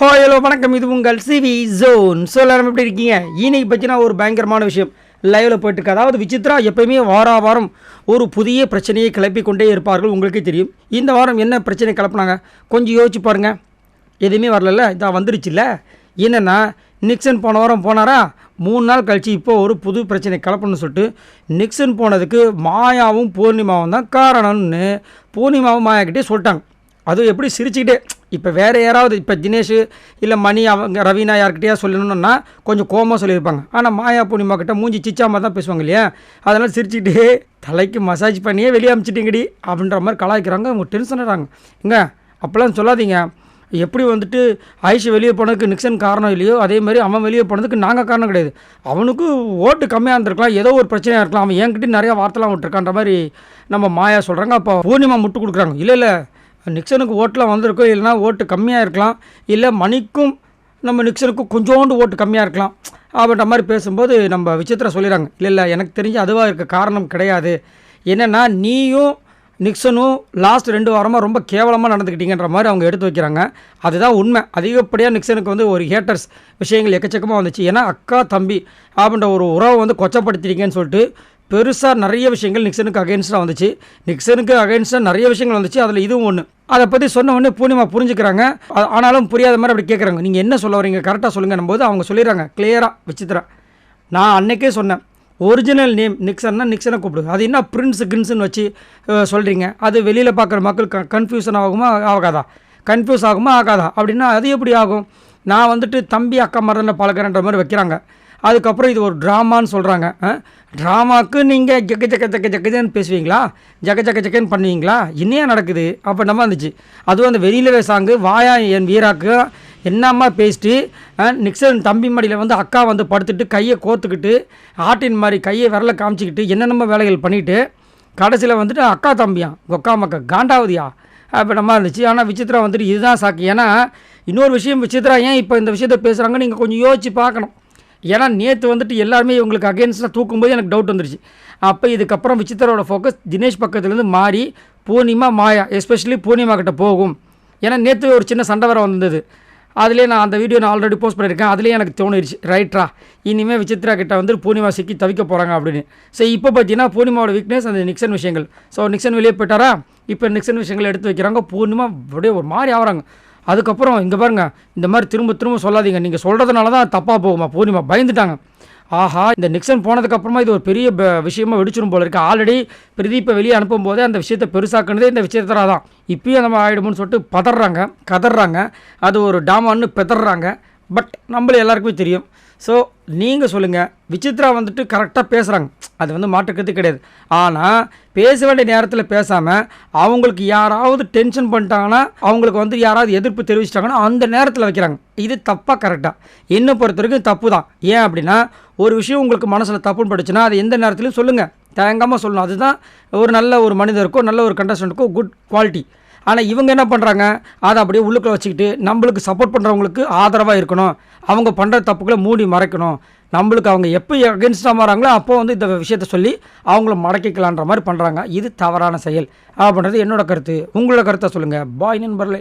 Hi hello வணக்கம். இது உங்கள் சிவி ஜோன் ஸோ எல்லாரும் எப்படி இருக்கீங்க? இன்னைக்கு பற்றினா ஒரு பயங்கரமான விஷயம். லைவில் போயிட்டுருக்கு. அதாவது விசித்ரா எப்பயுமே வார வாரம் ஒரு புதிய பிரச்சனையை கிளப்பி கொண்டே இருப்பார்கள். உங்களுக்கே தெரியும். இந்த வாரம் என்ன பிரச்சனை கிளப்புனாங்க? கொஞ்சம் யோசிச்சு பாருங்கள் எதுவுமே வரலல்ல. இதான் வந்துருச்சுல்ல. என்னென்னா நிக்சன் போன வாரம் போனாரா? மூணு நாள் கழிச்சு இப்போ ஒரு புது பிரச்சனை கலப்பணும்னு சொல்லிட்டு நிக்சன் போனதுக்கு மாயாவும் பூர்ணிமாவும் தான் காரணம்னு பூர்ணிமாவும் மாயாக்கிட்டே சொல்லிட்டாங்க. அது எப்படி சிரிச்சுக்கிட்டே இப்போ வேறு யாராவது இப்போ தினேஷ் இல்லை மணி அவங்க ரவீனா யார்கிட்டயா சொல்லணும்னா கொஞ்சம் கோமாக சொல்லியிருப்பாங்க. ஆனால் மாயா பூர்ணிமா கிட்ட மூஞ்சி சிச்சாம தான் பேசுவாங்க இல்லையா? அதெல்லாம் சிரிச்சுக்கிட்டே தலைக்கு மசாஜ் பண்ணியே வெளியே அமிச்சிட்டிங்கடி அப்படின்ற மாதிரி கலாய்க்கிறாங்க. அவங்க டென்ஷன் ஆகிறாங்க இங்க அப்போல்லாம் சொல்லாதீங்க. எப்படி வந்துட்டு ஆயிஷ் வெளியே போனதுக்கு நிக்சன் காரணம் இல்லையோ அதே மாதிரி அவன் வெளியே போனதுக்கு நாங்கள் காரணம் கிடையாது. அவனுக்கு ஓட்டு கம்மியாக இருந்திருக்கலாம் ஏதோ ஒரு பிரச்சனையாக இருக்கலாம். அவன் என்கிட்ட நிறையா வார்த்தைலாம் விட்டுருக்கான்ற மாதிரி நம்ம மாயா சொல்கிறாங்க அப்போ பூர்ணிமா முட்டு கொடுக்குறாங்க. இல்லை இல்லை நிக்சனுக்கு ஓட்டெலாம் வந்திருக்கும் இல்லைனா ஓட்டு கம்மியாக இருக்கலாம். இல்லை மணிக்கும் நம்ம நிக்சனுக்கும் கொஞ்சோண்டு ஓட்டு கம்மியாக இருக்கலாம். அப்படின்ற மாதிரி பேசும்போது நம்ம விசித்திரம் சொல்லிடுறாங்க. இல்லை இல்லை எனக்கு தெரிஞ்சு அதுவாக இருக்க காரணம் கிடையாது. என்னென்னா நீயும் நிக்சனும் லாஸ்ட் ரெண்டு வாரமாக ரொம்ப கேவலமாக நடந்துக்கிட்டீங்கன்ற மாதிரி அவங்க எடுத்து வைக்கிறாங்க. அதுதான் உண்மை. அதிகப்படியாக நிக்சனுக்கு வந்து ஒரு ஹேட்டர்ஸ் விஷயங்கள் எக்கச்சக்கமாக வந்துச்சு. ஏன்னா அக்கா தம்பி அப்படின்ற ஒரு உறவை வந்து கொச்சப்படுத்திட்டீங்கன்னு சொல்லிட்டு பெருசாக நிறைய விஷயங்கள் நிக்சனுக்கு அகேன்ஸ்டாக வந்துச்சு. நிக்சனுக்கு அகேன்ஸ்டாக நிறைய விஷயங்கள் வந்துச்சு. அதில் இதுவும் ஒன்று அதை பற்றி சொன்ன உடனே பூர்ணிமா புரிஞ்சுக்கிறாங்க. ஆனாலும் புரியாத மாதிரி அப்படி கேட்குறாங்க நீங்கள் என்ன சொல்ல வரீங்க? கரெக்டாக சொல்லுங்கன்னும் போது அவங்க சொல்லிடுறாங்க. கிளியராக விசித்திரா நான் அன்னைக்கே சொன்னேன். ஒரிஜினல் நேம் நிக்சன்னா நிக்சனை கூப்பிடு. அது என்ன பிரின்ஸ் கின்ஸ்னு வச்சு சொல்கிறீங்க அது வெளியில் பார்க்குற மக்கள் க கன்ஃபியூஷன் ஆகுமா? ஆகாதா? கன்ஃபியூஸ் ஆகுமா? ஆகாதா? அப்படின்னா அது எப்படி ஆகும்? நான் வந்துட்டு தம்பி அக்கா மரத்தில் பழக்கிறன்ற மாதிரி வைக்கிறாங்க. அதுக்கப்புறம் இது ஒரு ட்ராமான்னு சொல்கிறாங்க ட்ராமாவுக்கு நீங்கள் ஜக்க ஜக்க ஜக்க ஜக்கஜன்னு பேசுவீங்களா? ஜக்க ஜக்க ஜக்கன்னு பண்ணுவீங்களா? என்னையா நடக்குது? அப்போ நம்ம இருந்துச்சு அதுவும் அந்த வெளியிலவே சாங்கு வாயா என் வீராக்கு என்னம்மா பேசிட்டு நிக்சன் தம்பி மடியில் வந்து அக்கா வந்து படுத்துட்டு கையை கோர்த்துக்கிட்டு ஆட்டின் மாதிரி கையை விரல காமிச்சிக்கிட்டு என்னென்னமோ வேலைகள் பண்ணிவிட்டு கடைசியில் வந்துட்டு அக்கா தம்பியா கொக்கா மக்கா காண்டாவதியா? அப்போ நம்ம இருந்துச்சு ஆனால் விசித்ரா வந்துட்டு இதுதான் சாக்கு. ஏன்னா இன்னொரு விஷயம் விசித்ரா ஏன் இப்போ இந்த விஷயத்த பேசுகிறாங்க நீங்கள் கொஞ்சம் யோசிச்சு பார்க்கணும். ஏன்னா நேற்று வந்துட்டு எல்லாருமே இவங்களுக்கு அகேன்ஸ்டாக தூக்கும்போது எனக்கு டவுட் வந்துருச்சு. அப்போ இதுக்கப்புறம் விசித்திரோட ஃபோக்கஸ் தினேஷ் பக்கத்துலேருந்து மாறி பூர்ணிமா மாயா எஸ்பெஷலி பூர்ணிமா கிட்ட போகும். ஏன்னா நேற்று ஒரு சின்ன சண்டை வர வந்தது. அதுலேயே நான் அந்த வீடியோ நான் ஆல்ரெடி போஸ்ட் பண்ணியிருக்கேன். அதுலேயே எனக்கு தோணிருச்சு. ரைட்ரா இனிமேல் விசித்ரா கிட்ட வந்து பூர்ணிமா சிக்கி தவிக்க போகிறாங்க அப்படின்னு. ஸோ இப்போ பார்த்தீங்கன்னா பூர்ணிமாவோட வீக்னஸ் அந்த நிக்சன் விஷயங்கள். ஸோ நிக்சன் வெளியே போயிட்டாரா? இப்போ நிக்சன் விஷயங்கள் எடுத்து வைக்கிறாங்க. பூர்ணிமா அப்படியே ஒரு மாதிரி ஆகுறாங்க. அதுக்கப்புறம் இங்கே பாருங்க இந்த மாதிரி திரும்ப திரும்ப சொல்லாதீங்க. நீங்கள் சொல்கிறதுனால தான் தப்பாக போகுமா? பூர்ணிமா பயந்துட்டாங்க. ஆஹா இந்த நிக்சன் போனதுக்கப்புறமா இது ஒரு பெரிய விஷயமா வெடிச்சிடும் போல இருக்கு. ஆல்ரெடி பிரதீப்பை வெளியே அனுப்பும் போதே அந்த விஷயத்தை பெருசாக்குனதே இந்த விஷயத்தரா தான் இப்பயும் நம்ம ஆகிடுமோன்னு சொல்லிட்டு பதறாங்க கதறாங்க. அது ஒரு டாமான்னு பெதறாங்க. பட் நம்மள எல்லாருக்குமே தெரியும். ஸோ நீங்கள் சொல்லுங்கள் விசித்ரா வந்துட்டு கரெக்டாக பேசுகிறாங்க அது வந்து மாற்றுக்கிறது கிடையாது. ஆனால் பேச வேண்டிய நேரத்தில் பேசாமல் அவங்களுக்கு யாராவது டென்ஷன் பண்ணிட்டாங்கன்னா அவங்களுக்கு வந்து யாராவது எதிர்ப்பு தெரிவிச்சிட்டாங்கன்னா அந்த நேரத்தில் வைக்கிறாங்க. இது தப்பாக கரெக்டாக என்னை பொறுத்த வரைக்கும் தப்பு தான் ஏன் அப்படின்னா ஒரு விஷயம் உங்களுக்கு மனசில் தப்புன்னு படிச்சுன்னா அது எந்த நேரத்துலையும் சொல்லுங்கள் தயங்காமல் சொல்லணும். அதுதான் ஒரு நல்ல ஒரு மனிதருக்கோ நல்ல ஒரு கண்டஸ்டண்ட்டுக்கோ குட் குவாலிட்டி ஆனால் இவங்க என்ன பண்ணுறாங்க அதை அப்படியே உள்ளுக்குள்ள வச்சுக்கிட்டு நம்மளுக்கு சப்போர்ட் பண்ணுறவங்களுக்கு ஆதரவாக இருக்கணும். அவங்க பண்ணுற தப்புக்களை மூடி மறைக்கணும். நம்மளுக்கு அவங்க எப்போ அகென்ஸ்டாக மாறாங்களோ அப்போ வந்து இந்த விஷயத்த சொல்லி அவங்கள மடக்கிக்கலான்ற மாதிரி பண்ணுறாங்க இது தவறான செயல். அப்படின்றது என்னோட கருத்து. உங்களோட கருத்தை சொல்லுங்கள் பாய் நண்பர்களே.